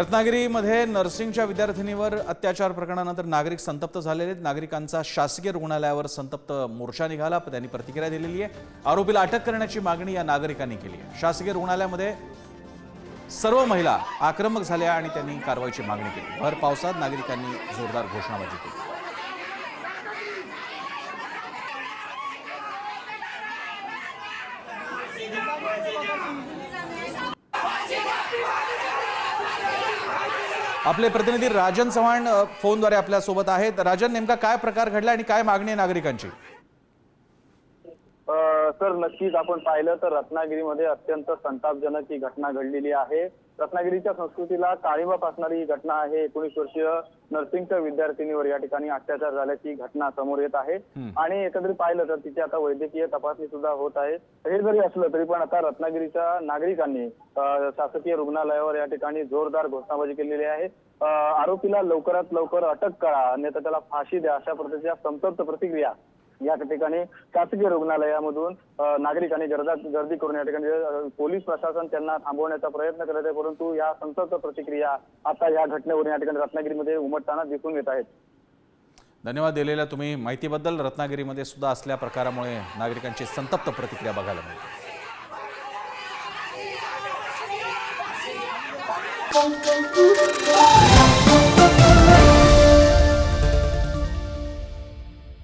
रत्नागिरीमध्ये नर्सिंगच्या विद्यार्थिनीवर अत्याचार प्रकरणानंतर नागरिक संतप्त झालेले आहेत. नागरिकांचा शासकीय रुग्णालयावर संतप्त मोर्चा निघाला. त्यांनी प्रतिक्रिया दिलेली आहे. आरोपीला अटक करण्याची मागणी या नागरिकांनी केली आहे. शासकीय रुग्णालयामध्ये सर्व महिला आक्रमक झाल्या आणि त्यांनी कारवाईची मागणी केली. भर पावसात नागरिकांनी जोरदार घोषणाबाजी केली. आपले प्रतिनिधी राजन चव्हाण फोनद्वारे आपल्यासोबत आहेत. राजन नेमका काय प्रकार घडला आणि काय मागणी आहे नागरिकांची? सर नक्कीच आपण पाहिलं तर रत्नागिरीमध्ये अत्यंत संतापजनक ही घटना घडलेली आहे. रत्नागिरीच्या संस्कृतीला काळीमा फासणारी ही घटना आहे. एकोणीस वर्षीय नर्सिंगच्या विद्यार्थिनीवर या ठिकाणी अत्याचार झाल्याची घटना समोर येत आहे. आणि एकंदरीत पाहिलं तर तिची आता वैद्यकीय तपासणी सुद्धा होत आहे. हे जरी असलं तरी पण आता रत्नागिरीच्या नागरिकांनी शासकीय रुग्णालयावर या ठिकाणी जोरदार घोषणाबाजी केलेली आहे. आरोपीला लवकरात लवकर अटक करा अन्यथा त्याला फाशी द्या अशा प्रकारच्या संतप्त प्रतिक्रिया या ठिकाणी शासकीय रुग्णालयामधून नागरिकांनी गर्दा गर्दी करून या ठिकाणी पोलीस प्रशासन त्यांना थांबवण्याचा प्रयत्न करत आहे परंतु या संतप्त प्रतिक्रिया आता या घटनेवरून या ठिकाणी रत्नागिरीमध्ये उमटताना दिसून येत आहेत. धन्यवाद दिलेल्या तुम्ही माहितीबद्दल. रत्नागिरीमध्ये सुद्धा असल्या प्रकारामुळे नागरिकांची संतप्त प्रतिक्रिया बघायला मिळते. Thank you.